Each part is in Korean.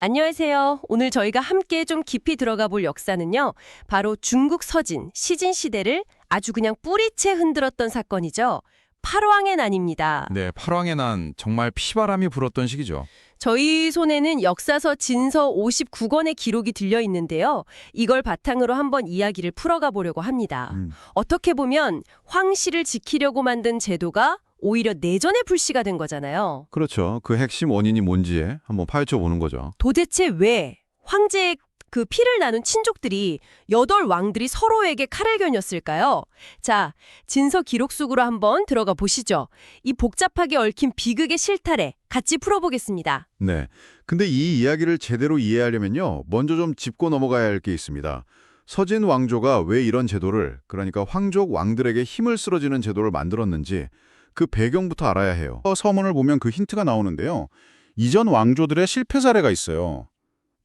안녕하세요. 오늘 저희가 함께 좀 깊이 들어가 볼 역사는요. 바로 중국 서진, 시진 시대를 아주 그냥 뿌리채 흔들었던 사건이죠. 팔왕의 난입니다. 네, 팔왕의 난 정말 피바람이 불었던 시기죠. 저희 손에는 역사서 진서 59권의 기록이 들려 있는데요. 이걸 바탕으로 한번 이야기를 풀어가 보려고 합니다. 음. 어떻게 보면 황실을 지키려고 만든 제도가 오히려 내전의 불씨가 된 거잖아요. 그렇죠. 그 핵심 원인이 뭔지에 한번 파헤쳐 보는 거죠. 도대체 왜 황제의 그 피를 나눈 친족들이 여덟 왕들이 서로에게 칼을 겨눴을까요? 자, 진서 기록 속으로 한번 들어가 보시죠. 이 복잡하게 얽힌 비극의 실타래 같이 풀어보겠습니다. 네. 근데 이 이야기를 제대로 이해하려면요. 먼저 좀 짚고 넘어가야 할 게 있습니다. 서진 왕조가 왜 이런 제도를, 그러니까 황족 왕들에게 힘을 쓸어지는 제도를 만들었는지 그 배경부터 알아야 해요. 어, 서문을 보면 그 힌트가 나오는데요. 이전 왕조들의 실패 사례가 있어요.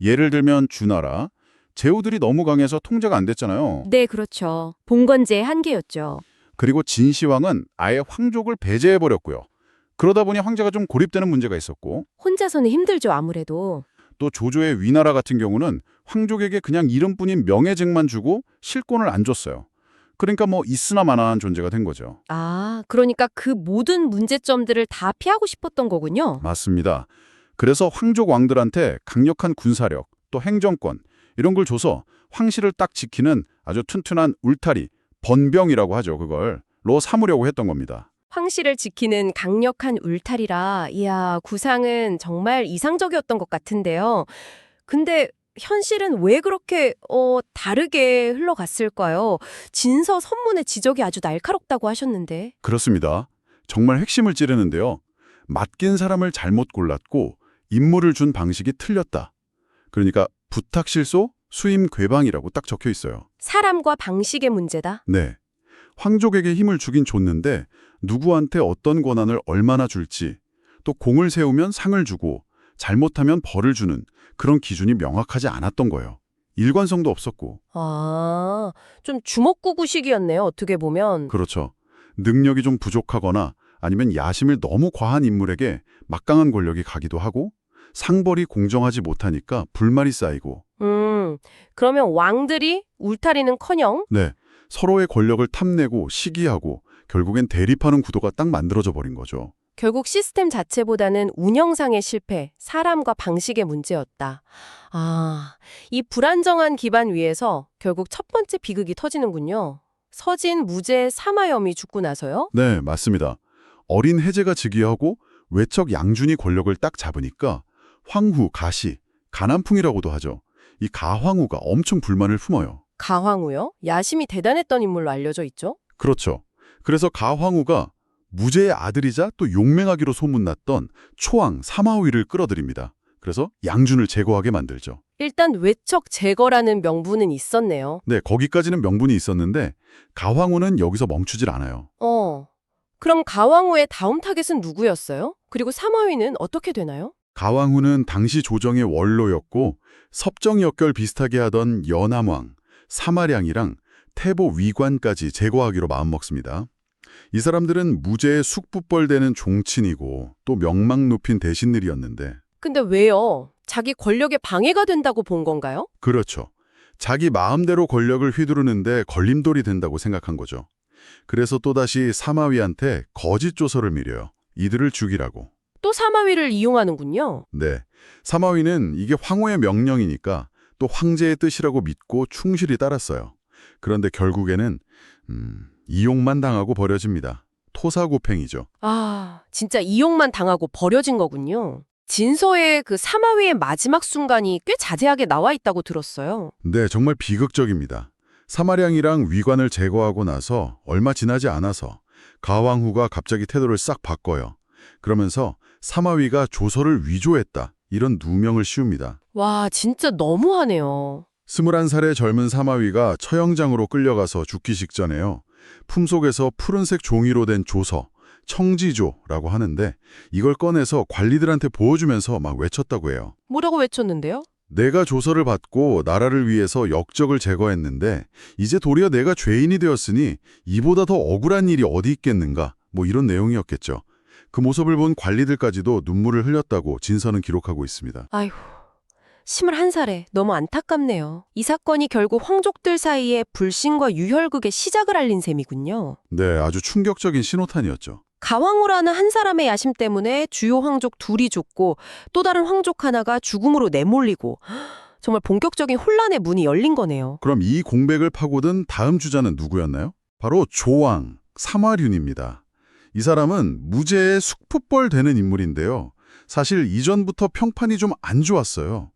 예를 들면 주나라, 제후들이 너무 강해서 통제가 안 됐잖아요. 네, 그렇죠. 봉건제의 한계였죠. 그리고 진시황은 아예 황족을 배제해버렸고요. 그러다 보니 황제가 좀 고립되는 문제가 있었고 혼자서는 힘들죠, 아무래도. 또 조조의 위나라 같은 경우는 황족에게 그냥 이름뿐인 명예직만 주고 실권을 안 줬어요. 그러니까 뭐 있으나 마나한 존재가 된 거죠. 아, 그러니까 그 모든 문제점들을 다 피하고 싶었던 거군요. 맞습니다. 그래서 황족 왕들한테 강력한 군사력, 또 행정권 이런 걸 줘서 황실을 딱 지키는 아주 튼튼한 울타리, 번병이라고 하죠. 그걸 로 삼으려고 했던 겁니다. 황실을 지키는 강력한 울타리라, 이야, 구상은 정말 이상적이었던 것 같은데요. 근데 현실은 왜 그렇게, 어, 다르게 흘러갔을까요? 진서 선문의 지적이 아주 날카롭다고 하셨는데. 그렇습니다. 정말 핵심을 찌르는데요. 맡긴 사람을 잘못 골랐고 임무를 준 방식이 틀렸다. 그러니까 부탁 실소, 수임 괴방이라고 딱 적혀 있어요. 사람과 방식의 문제다? 네. 황족에게 힘을 주긴 줬는데 누구한테 어떤 권한을 얼마나 줄지, 또 공을 세우면 상을 주고 잘못하면 벌을 주는 그런 기준이 명확하지 않았던 거예요. 일관성도 없었고, 아, 좀 주먹구구식이었네요, 어떻게 보면. 그렇죠. 능력이 좀 부족하거나 아니면 야심을 너무 과한 인물에게 막강한 권력이 가기도 하고 상벌이 공정하지 못하니까 불만이 쌓이고 음, 그러면 왕들이 울타리는커녕 네, 서로의 권력을 탐내고 시기하고 결국엔 대립하는 구도가 딱 만들어져 버린 거죠. 결국 시스템 자체보다는 운영상의 실패, 사람과 방식의 문제였다. 아, 이 불안정한 기반 위에서 결국 첫 번째 비극이 터지는군요. 서진 무죄 사마염이 죽고 나서요? 네, 맞습니다. 어린 해제가 즉위하고 외척 양준이 권력을 딱 잡으니까 황후, 가시, 가난풍이라고도 하죠. 이 가황후가 엄청 불만을 품어요. 가황우요? 야심이 대단했던 인물로 알려져 있죠? 그렇죠. 그래서 가황후가 무제의 아들이자 또 용맹하기로 소문났던 초왕 사마위를 끌어들입니다. 그래서 양준을 제거하게 만들죠. 일단 외척 제거라는 명분은 있었네요. 네, 거기까지는 명분이 있었는데 가황후는 여기서 멈추질 않아요. 어. 그럼 가왕후의 다음 타겟은 누구였어요? 그리고 사마위는 어떻게 되나요? 가왕후는 당시 조정의 원로였고 섭정 역결 비슷하게 하던 연암왕, 사마량이랑 태보 위관까지 제거하기로 마음먹습니다. 이 사람들은 무죄의 숙부벌되는 종친이고 또 명망 높인 대신들이었는데 근데 왜요? 자기 권력에 방해가 된다고 본 건가요? 그렇죠. 자기 마음대로 권력을 휘두르는데 걸림돌이 된다고 생각한 거죠. 그래서 또다시 사마위한테 거짓 조서를 미려요. 이들을 죽이라고. 또 사마위를 이용하는군요. 네. 사마위는 이게 황후의 명령이니까 또 황제의 뜻이라고 믿고 충실히 따랐어요. 그런데 결국에는 음, 이용만 당하고 버려집니다. 토사구팽이죠. 아, 진짜 이용만 당하고 버려진 거군요. 진서의 그 사마위의 마지막 순간이 꽤 자세하게 나와 있다고 들었어요. 네, 정말 비극적입니다. 사마량이랑 위관을 제거하고 나서 얼마 지나지 않아서 가왕후가 갑자기 태도를 싹 바꿔요. 그러면서 사마위가 조서를 위조했다. 이런 누명을 씌웁니다. 와, 진짜 너무하네요. 21살의 젊은 사마위가 처형장으로 끌려가서 죽기 직전에요. 품속에서 푸른색 종이로 된 조서, 청지조라고 하는데 이걸 꺼내서 관리들한테 보여주면서 막 외쳤다고 해요. 뭐라고 외쳤는데요? 내가 조서를 받고 나라를 위해서 역적을 제거했는데 이제 도리어 내가 죄인이 되었으니 이보다 더 억울한 일이 어디 있겠는가 뭐 이런 내용이었겠죠. 그 모습을 본 관리들까지도 눈물을 흘렸다고 진서는 기록하고 있습니다. 아휴, 21살에 너무 안타깝네요. 이 사건이 결국 황족들 사이에 불신과 유혈극의 시작을 알린 셈이군요. 네, 아주 충격적인 신호탄이었죠. 가왕후라는 한 사람의 야심 때문에 주요 황족 둘이 죽고 또 다른 황족 하나가 죽음으로 내몰리고 정말 본격적인 혼란의 문이 열린 거네요. 그럼 이 공백을 파고든 다음 주자는 누구였나요? 바로 조왕, 사마륜입니다. 이 사람은 무죄의 숙풋벌 되는 인물인데요. 사실 이전부터 평판이 좀 안 좋았어요.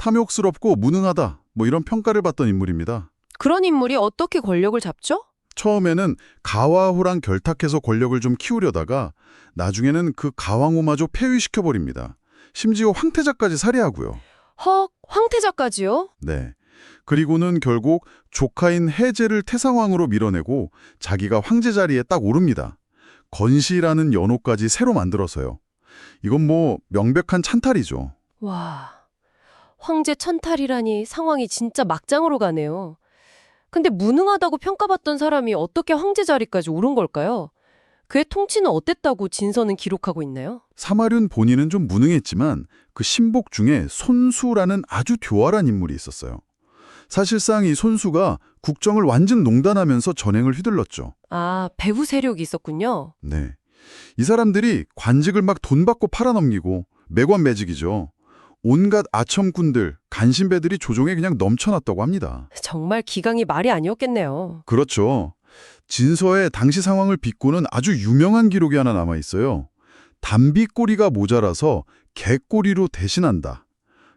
탐욕스럽고 무능하다, 뭐 이런 평가를 받던 인물입니다. 그런 인물이 어떻게 권력을 잡죠? 처음에는 가와후랑 결탁해서 권력을 좀 키우려다가 나중에는 그 가왕후마저 폐위시켜버립니다. 심지어 황태자까지 살해하고요. 헉, 황태자까지요? 네. 그리고는 결국 조카인 해제를 태상왕으로 밀어내고 자기가 황제 자리에 딱 오릅니다. 건시라는 연호까지 새로 만들어서요. 이건 뭐 명백한 찬탈이죠. 와, 황제 천탈이라니 상황이 진짜 막장으로 가네요. 근데 무능하다고 평가받던 사람이 어떻게 황제 자리까지 오른 걸까요? 그의 통치는 어땠다고 진서는 기록하고 있나요? 사마륜 본인은 좀 무능했지만 그 신복 중에 손수라는 아주 교활한 인물이 있었어요. 사실상 이 손수가 국정을 완전 농단하면서 전행을 휘둘렀죠. 아, 배후 세력이 있었군요. 네. 이 사람들이 관직을 막 돈 받고 팔아넘기고 매관매직이죠. 온갖 아첨꾼들, 간신배들이 조정에 그냥 넘쳐났다고 합니다. 정말 기강이 말이 아니었겠네요. 그렇죠. 진서의 당시 상황을 비꼬는 아주 유명한 기록이 하나 남아 있어요. 담비꼬리가 모자라서 개꼬리로 대신한다.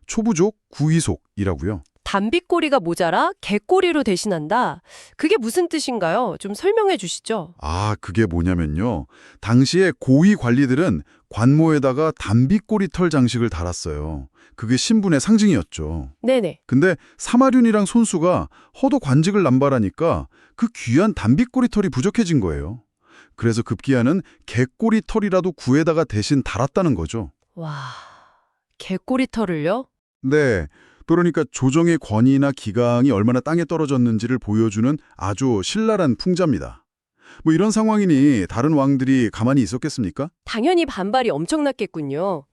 초부족 구이속이라고요. 담비꼬리가 모자라 개꼬리로 대신한다. 그게 무슨 뜻인가요? 좀 설명해 주시죠. 아, 그게 뭐냐면요. 당시에 고위 관리들은 관모에다가 담비꼬리 털 장식을 달았어요. 그게 신분의 상징이었죠. 네네. 근데 사마륜이랑 손수가 허도 관직을 남발하니까 그 귀한 담비꼬리 털이 부족해진 거예요. 그래서 급기야는 개꼬리 털이라도 구에다가 대신 달았다는 거죠. 와, 개꼬리 털을요? 네. 그러니까 조정의 권위나 기강이 얼마나 땅에 떨어졌는지를 보여주는 아주 신랄한 풍자입니다. 뭐 이런 상황이니 다른 왕들이 가만히 있었겠습니까? 당연히 반발이 엄청났겠군요.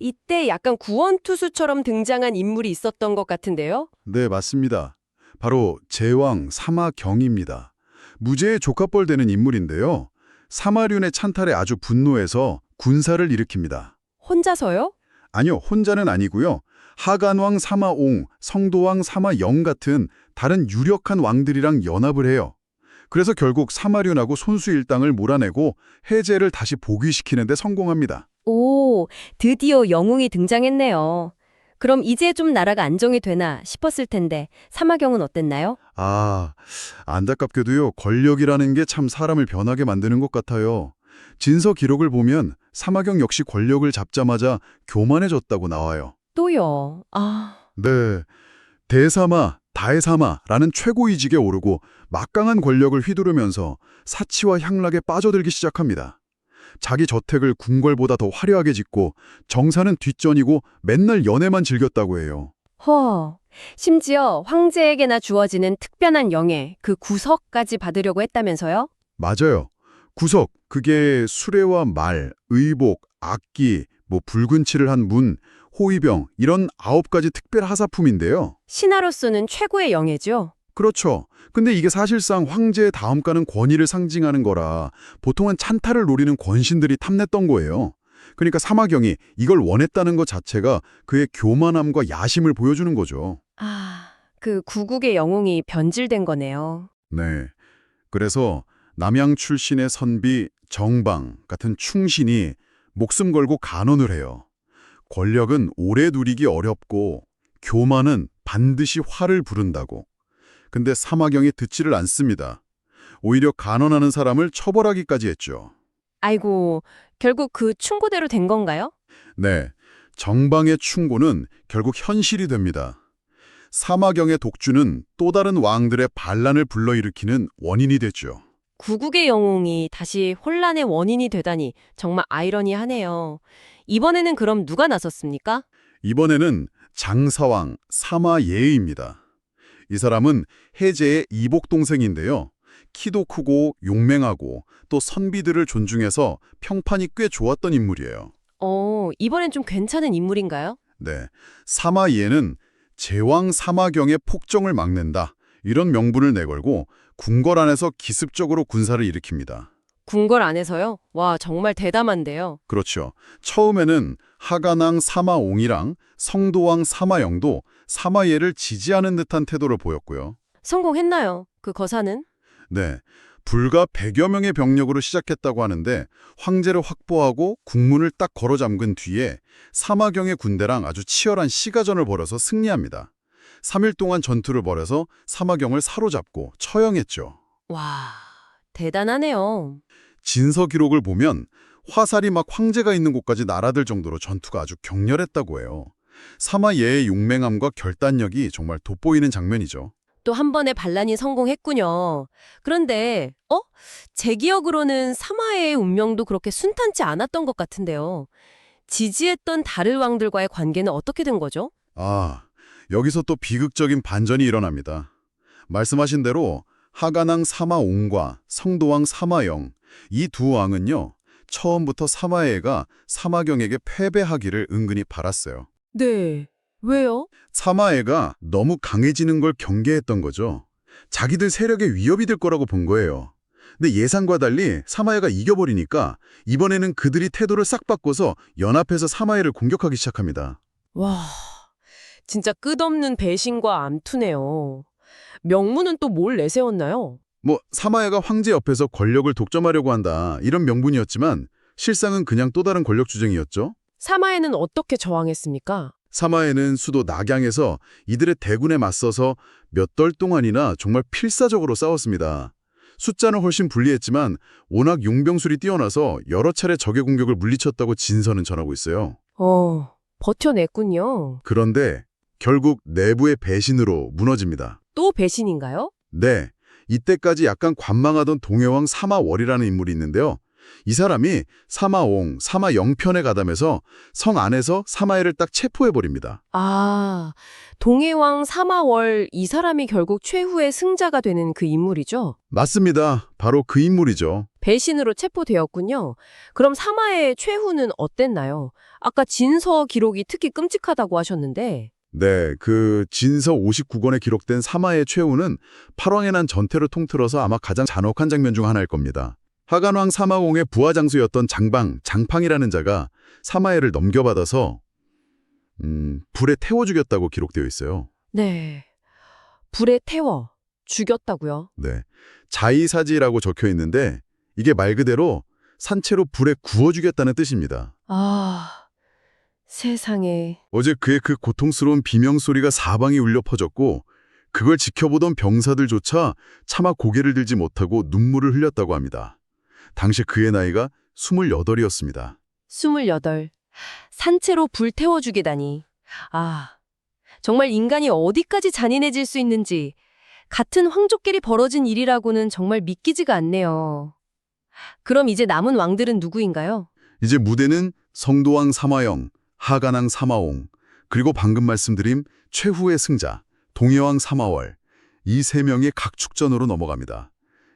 이때 약간 구원투수처럼 등장한 인물이 있었던 것 같은데요. 네, 맞습니다. 바로 제왕 사마경입니다. 무죄의 조카뻘 되는 인물인데요. 사마륜의 찬탈에 아주 분노해서 군사를 일으킵니다. 혼자서요? 아니요, 혼자는 아니고요. 하간왕 사마옹, 성도왕 사마영 같은 다른 유력한 왕들이랑 연합을 해요. 그래서 결국 사마륜하고 손수 일당을 몰아내고 해제를 다시 복위시키는 데 성공합니다. 오, 드디어 영웅이 등장했네요. 그럼 이제 좀 나라가 안정이 되나 싶었을 텐데 사마경은 어땠나요? 아, 안타깝게도요. 권력이라는 게 참 사람을 변하게 만드는 것 같아요. 진서 기록을 보면 사마경 역시 권력을 잡자마자 교만해졌다고 나와요. 또요. 아, 네. 대사마, 다해사마라는 최고위직에 오르고 막강한 권력을 휘두르면서 사치와 향락에 빠져들기 시작합니다. 자기 저택을 궁궐보다 더 화려하게 짓고 정사는 뒷전이고 맨날 연애만 즐겼다고 해요. 허. 심지어 황제에게나 주어지는 특별한 영예, 그 구석까지 받으려고 했다면서요? 맞아요. 구석, 그게 수레와 말, 의복, 악기, 뭐 붉은 칠을 한 문, 호위병 이런 아홉 가지 특별 하사품인데요. 신하로서는 최고의 영예죠. 그렇죠. 근데 이게 사실상 황제의 다음가는 권위를 상징하는 거라 보통은 찬탈을 노리는 권신들이 탐냈던 거예요. 그러니까 사마경이 이걸 원했다는 것 자체가 그의 교만함과 야심을 보여주는 거죠. 아, 그 구국의 영웅이 변질된 거네요. 네. 그래서 남양 출신의 선비 정방 같은 충신이 목숨 걸고 간언을 해요. 권력은 오래 누리기 어렵고 교만은 반드시 화를 부른다고. 근데 사마경이 듣지를 않습니다. 오히려 간언하는 사람을 처벌하기까지 했죠. 아이고, 결국 그 충고대로 된 건가요? 네, 정방의 충고는 결국 현실이 됩니다. 사마경의 독주는 또 다른 왕들의 반란을 불러일으키는 원인이 됐죠. 구국의 영웅이 다시 혼란의 원인이 되다니 정말 아이러니하네요. 이번에는 그럼 누가 나섰습니까? 이번에는 장사왕 사마예의입니다. 이 사람은 해제의 이복 동생인데요. 키도 크고 용맹하고 또 선비들을 존중해서 평판이 꽤 좋았던 인물이에요. 어, 이번엔 좀 괜찮은 인물인가요? 네, 사마이에는 제왕 사마경의 폭정을 막는다. 이런 명분을 내걸고 궁궐 안에서 기습적으로 군사를 일으킵니다. 궁궐 안에서요? 와, 정말 대담한데요. 그렇죠. 처음에는 하가낭 사마옹이랑 성도왕 사마영도 사마예를 지지하는 듯한 태도를 보였고요. 성공했나요? 그 거사는? 네, 불과 100여 명의 병력으로 시작했다고 하는데 황제를 확보하고 국문을 딱 걸어 잠근 뒤에 사마경의 군대랑 아주 치열한 시가전을 벌여서 승리합니다. 3일 동안 전투를 벌여서 사마경을 사로잡고 처형했죠. 와, 대단하네요. 진서 기록을 보면 화살이 막 황제가 있는 곳까지 날아들 정도로 전투가 아주 격렬했다고 해요. 사마 예의 용맹함과 결단력이 정말 돋보이는 장면이죠. 또 한 번의 반란이 성공했군요. 그런데, 어? 제 기억으로는 사마의 운명도 그렇게 순탄치 않았던 것 같은데요. 지지했던 다른 왕들과의 관계는 어떻게 된 거죠? 아, 여기서 또 비극적인 반전이 일어납니다. 말씀하신 대로 하가낭 사마옹과 성도왕 사마영 이 두 왕은요. 처음부터 사마예가 사마경에게 패배하기를 은근히 바랐어요. 네. 왜요? 사마예가 너무 강해지는 걸 경계했던 거죠. 자기들 세력에 위협이 될 거라고 본 거예요. 근데 예상과 달리 사마예가 이겨버리니까 이번에는 그들이 태도를 싹 바꿔서 연합해서 사마예를 공격하기 시작합니다. 와, 진짜 끝없는 배신과 암투네요. 명문은 또 뭘 내세웠나요? 뭐 사마예가 황제 옆에서 권력을 독점하려고 한다 이런 명분이었지만 실상은 그냥 또 다른 권력 주쟁이었죠. 사마에는 어떻게 저항했습니까? 사마예는 수도 낙양에서 이들의 대군에 맞서서 몇 달 동안이나 정말 필사적으로 싸웠습니다. 숫자는 훨씬 불리했지만 워낙 용병술이 뛰어나서 여러 차례 적의 공격을 물리쳤다고 진서는 전하고 있어요. 어, 버텨냈군요. 그런데 결국 내부의 배신으로 무너집니다. 또 배신인가요? 네, 이때까지 약간 관망하던 동해왕 사마월이라는 인물이 있는데요. 이 사람이 사마옹, 사마영편에 가담해서 성 안에서 사마예를 딱 체포해버립니다. 아, 동해왕 사마월 이 사람이 결국 최후의 승자가 되는 그 인물이죠? 맞습니다. 바로 그 인물이죠. 배신으로 체포되었군요. 그럼 사마의 최후는 어땠나요? 아까 진서 기록이 특히 끔찍하다고 하셨는데. 네, 그 진서 59권에 기록된 사마의 최후는 팔왕에 난 전태를 통틀어서 아마 가장 잔혹한 장면 중 하나일 겁니다. 하간왕 사마옹의 부하 장수였던 장방, 장팡이라는 자가 사마예를 넘겨받아서 음, 불에 태워 죽였다고 기록되어 있어요. 네. 불에 태워 죽였다고요? 네, 자이사지라고 적혀 있는데 이게 말 그대로 산채로 불에 구워 죽였다는 뜻입니다. 아, 세상에. 어제 그의 그 고통스러운 비명소리가 사방에 울려 퍼졌고 그걸 지켜보던 병사들조차 차마 고개를 들지 못하고 눈물을 흘렸다고 합니다. 당시 그의 나이가 28이었습니다. 28. 산채로 불 태워 죽이다니. 아, 정말 인간이 어디까지 잔인해질 수 있는지 같은 황족끼리 벌어진 일이라고는 정말 믿기지가 않네요. 그럼 이제 남은 왕들은 누구인가요? 이제 무대는 성도왕 사마영, 하간왕 사마옹, 그리고 방금 말씀드린 최후의 승자 동해왕 사마월 이 세 명의 각축전으로 넘어갑니다.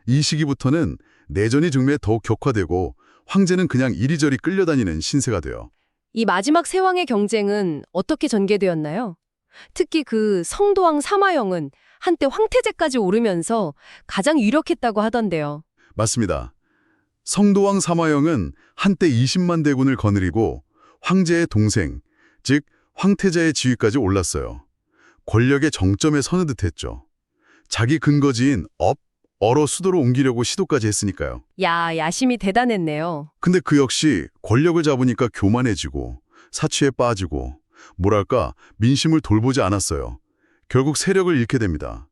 이 시기부터는 내전이 중매 더욱 격화되고 황제는 그냥 이리저리 끌려다니는 신세가 돼요. 이 마지막 세 왕의 경쟁은 어떻게 전개되었나요? 특히 그 성도왕 사마영은 한때 황태제까지 오르면서 가장 유력했다고 하던데요. 맞습니다. 성도왕 사마영은 한때 20만 대군을 거느리고 황제의 동생, 즉 황태자의 지위까지 올랐어요. 권력의 정점에 서는 듯했죠. 자기 근거지인 업, 어로 수도로 옮기려고 시도까지 했으니까요. 야, 야심이 대단했네요. 근데 그 역시 권력을 잡으니까 교만해지고 사치에 빠지고 뭐랄까 민심을 돌보지 않았어요. 결국 세력을 잃게 됩니다.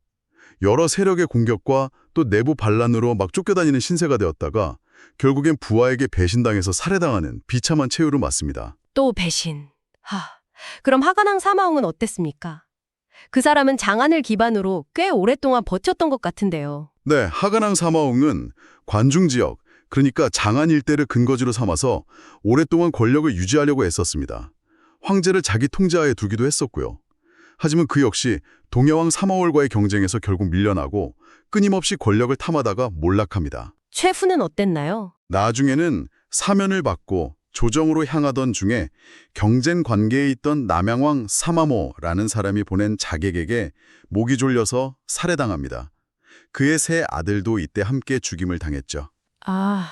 여러 세력의 공격과 또 내부 반란으로 막 쫓겨다니는 신세가 되었다가 결국엔 부하에게 배신당해서 살해당하는 비참한 최후를 맞습니다. 또 배신. 하. 그럼 하관왕 사마옹은 어땠습니까? 그 사람은 장안을 기반으로 꽤 오랫동안 버텼던 것 같은데요. 네, 하간왕 사마옹은 관중 지역, 그러니까 장안 일대를 근거지로 삼아서 오랫동안 권력을 유지하려고 애썼습니다. 황제를 자기 통제하에 두기도 했었고요. 하지만 그 역시 동해왕 사마월과의 경쟁에서 결국 밀려나고 끊임없이 권력을 탐하다가 몰락합니다. 최후는 어땠나요? 나중에는 사면을 받고 조정으로 향하던 중에 경쟁 관계에 있던 남양왕 사마모라는 사람이 보낸 자객에게 목이 졸려서 살해당합니다. 그의 세 아들도 이때 함께 죽임을 당했죠. 아,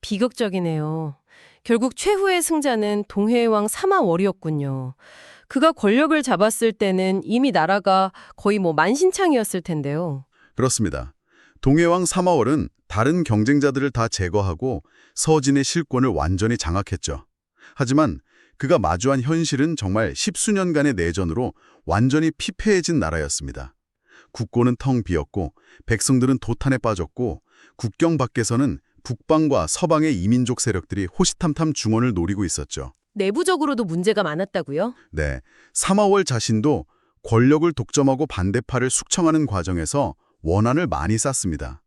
비극적이네요. 결국 최후의 승자는 동해왕 사마월이었군요. 그가 권력을 잡았을 때는 이미 나라가 거의 뭐 만신창이었을 텐데요. 그렇습니다. 동해왕 사마월은 다른 경쟁자들을 다 제거하고 서진의 실권을 완전히 장악했죠. 하지만 그가 마주한 현실은 정말 십수년간의 내전으로 완전히 피폐해진 나라였습니다. 국고는 텅 비었고 백성들은 도탄에 빠졌고 국경 밖에서는 북방과 서방의 이민족 세력들이 호시탐탐 중원을 노리고 있었죠. 내부적으로도 문제가 많았다고요? 네, 사마월 자신도 권력을 독점하고 반대파를 숙청하는 과정에서 원한을 많이 쌓습니다.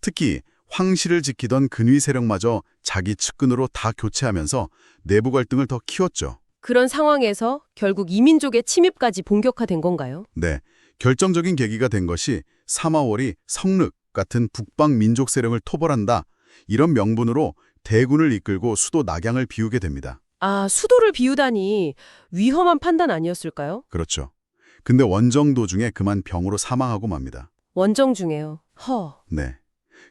특히 황실을 지키던 근위 세력마저 자기 측근으로 다 교체하면서 내부 갈등을 더 키웠죠. 그런 상황에서 결국 이민족의 침입까지 본격화된 건가요? 네, 결정적인 계기가 된 것이 사마월이 성륵 같은 북방 민족 세력을 토벌한다. 이런 명분으로 대군을 이끌고 수도 낙양을 비우게 됩니다. 아, 수도를 비우다니 위험한 판단 아니었을까요? 그렇죠. 근데 원정 도중에 그만 병으로 사망하고 맙니다. 원정 중에요. 허. 네.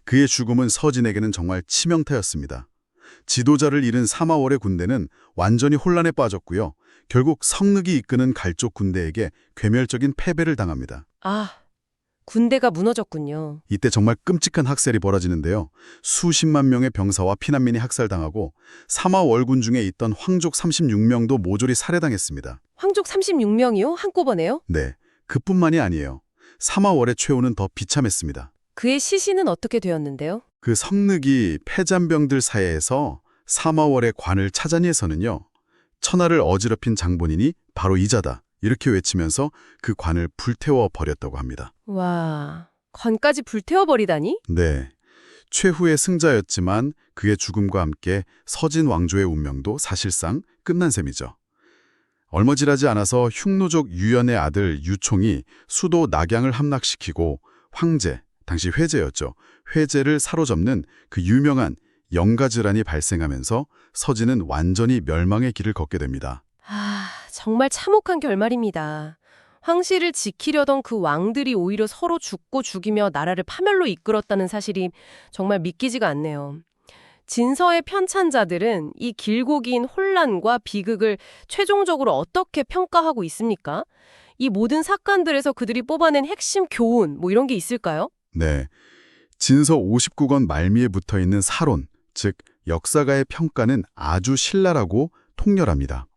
그의 죽음은 서진에게는 정말 치명타였습니다. 지도자를 잃은 사마월의 군대는 완전히 혼란에 빠졌고요. 결국 성늑이 이끄는 갈쪽 군대에게 괴멸적인 패배를 당합니다. 아, 군대가 무너졌군요. 이때 정말 끔찍한 학살이 벌어지는데요. 수십만 명의 병사와 피난민이 학살당하고 사마 월군 중에 있던 황족 36명도 모조리 살해당했습니다. 황족 36명이요? 한꺼번에요? 네, 그뿐만이 아니에요. 사마월의 최후는 더 비참했습니다. 그의 시신은 어떻게 되었는데요? 그 성늑이 패잔병들 사이에서 사마월의 관을 찾아내서는요. 천하를 어지럽힌 장본인이 바로 이자다. 이렇게 외치면서 그 관을 불태워 버렸다고 합니다. 와, 관까지 불태워 버리다니? 네. 최후의 승자였지만 그의 죽음과 함께 서진 왕조의 운명도 사실상 끝난 셈이죠. 얼마 지나지 않아서 흉노족 유연의 아들 유총이 수도 낙양을 함락시키고 황제, 당시 회제였죠. 회제를 사로잡는 그 유명한 영가질환이 발생하면서 서진은 완전히 멸망의 길을 걷게 됩니다. 아, 정말 참혹한 결말입니다. 황실을 지키려던 그 왕들이 오히려 서로 죽고 죽이며 나라를 파멸로 이끌었다는 사실이 정말 믿기지가 않네요. 진서의 편찬자들은 이 길고 긴 혼란과 비극을 최종적으로 어떻게 평가하고 있습니까? 이 모든 사건들에서 그들이 뽑아낸 핵심 교훈 뭐 이런 게 있을까요? 네. 진서 59권 말미에 붙어 있는 사론, 즉 역사가의 평가는 아주 신랄하고 통렬합니다.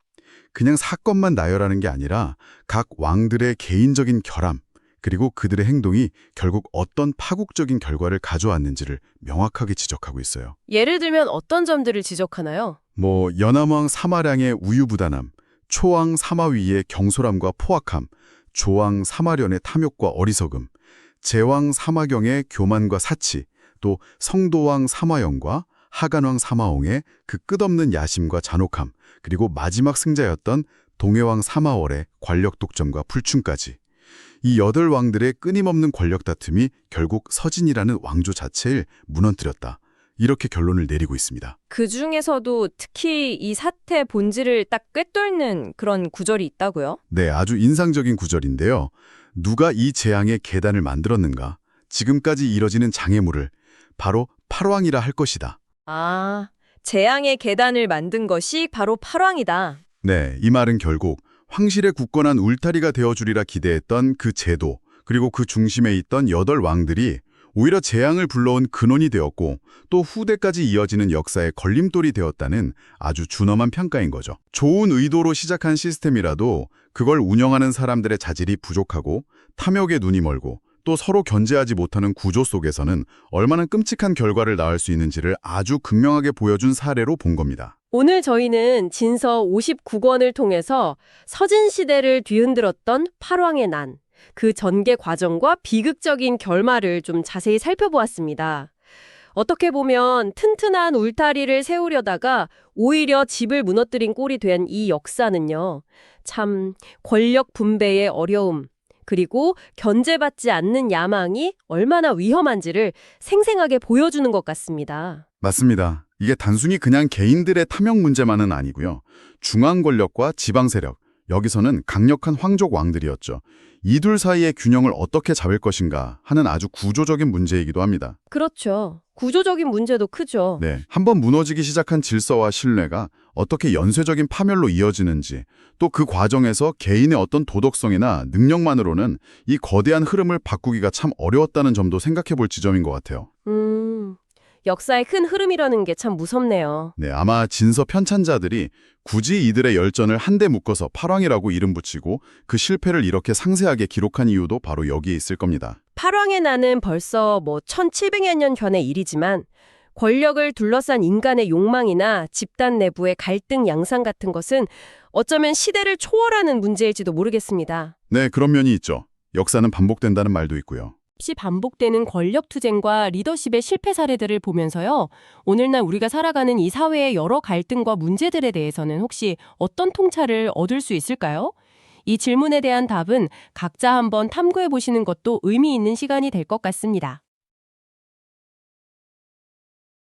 그냥 사건만 나열하는 게 아니라 각 왕들의 개인적인 결함, 그리고 그들의 행동이 결국 어떤 파국적인 결과를 가져왔는지를 명확하게 지적하고 있어요. 예를 들면 어떤 점들을 지적하나요? 뭐 연암왕 사마량의 우유부단함, 초왕 사마위의 경솔함과 포악함, 조왕 사마련의 탐욕과 어리석음, 제왕 사마경의 교만과 사치, 또 성도왕 사마영과 하간왕 사마홍의 그 끝없는 야심과 잔혹함, 그리고 마지막 승자였던 동해왕 사마월의 권력 독점과 불충까지. 이 여덟 왕들의 끊임없는 권력 다툼이 결국 서진이라는 왕조 자체를 무너뜨렸다. 이렇게 결론을 내리고 있습니다. 그 중에서도 특히 이 사태 본질을 딱 꿰뚫는 그런 구절이 있다고요? 네, 아주 인상적인 구절인데요. 누가 이 재앙의 계단을 만들었는가? 지금까지 이뤄지는 장애물을 바로 팔왕이라 할 것이다. 아, 재앙의 계단을 만든 것이 바로 팔왕이다. 네, 이 말은 결국 황실의 굳건한 울타리가 되어주리라 기대했던 그 제도, 그리고 그 중심에 있던 여덟 왕들이 오히려 재앙을 불러온 근원이 되었고 또 후대까지 이어지는 역사의 걸림돌이 되었다는 아주 준엄한 평가인 거죠. 좋은 의도로 시작한 시스템이라도 그걸 운영하는 사람들의 자질이 부족하고 탐욕에 눈이 멀고 또 서로 견제하지 못하는 구조 속에서는 얼마나 끔찍한 결과를 낳을 수 있는지를 아주 극명하게 보여준 사례로 본 겁니다. 오늘 저희는 진서 59권을 통해서 서진 시대를 뒤흔들었던 팔왕의 난, 그 전개 과정과 비극적인 결말을 좀 자세히 살펴보았습니다. 어떻게 보면 튼튼한 울타리를 세우려다가 오히려 집을 무너뜨린 꼴이 된 이 역사는요. 참 권력 분배의 어려움, 그리고 견제받지 않는 야망이 얼마나 위험한지를 생생하게 보여주는 것 같습니다. 맞습니다. 이게 단순히 그냥 개인들의 탐욕 문제만은 아니고요. 중앙 권력과 지방 세력, 여기서는 강력한 황족 왕들이었죠. 이 둘 사이의 균형을 어떻게 잡을 것인가 하는 아주 구조적인 문제이기도 합니다. 그렇죠. 구조적인 문제도 크죠. 네, 한번 무너지기 시작한 질서와 신뢰가 어떻게 연쇄적인 파멸로 이어지는지, 또 그 과정에서 개인의 어떤 도덕성이나 능력만으로는 이 거대한 흐름을 바꾸기가 참 어려웠다는 점도 생각해 볼 지점인 것 같아요. 음, 역사의 큰 흐름이라는 게 참 무섭네요. 네, 아마 진서 편찬자들이 굳이 이들의 열전을 한데 묶어서 팔왕이라고 이름 붙이고 그 실패를 이렇게 상세하게 기록한 이유도 바로 여기에 있을 겁니다. 팔왕의 난은 벌써 뭐 1700여 년 전의 일이지만 권력을 둘러싼 인간의 욕망이나 집단 내부의 갈등 양상 같은 것은 어쩌면 시대를 초월하는 문제일지도 모르겠습니다. 네, 그런 면이 있죠. 역사는 반복된다는 말도 있고요. 없이 반복되는 권력 투쟁과 리더십의 실패 사례들을 보면서요. 오늘날 우리가 살아가는 이 사회의 여러 갈등과 문제들에 대해서는 혹시 어떤 통찰을 얻을 수 있을까요? 이 질문에 대한 답은 각자 한번 탐구해 보시는 것도 의미 있는 시간이 될 것 같습니다.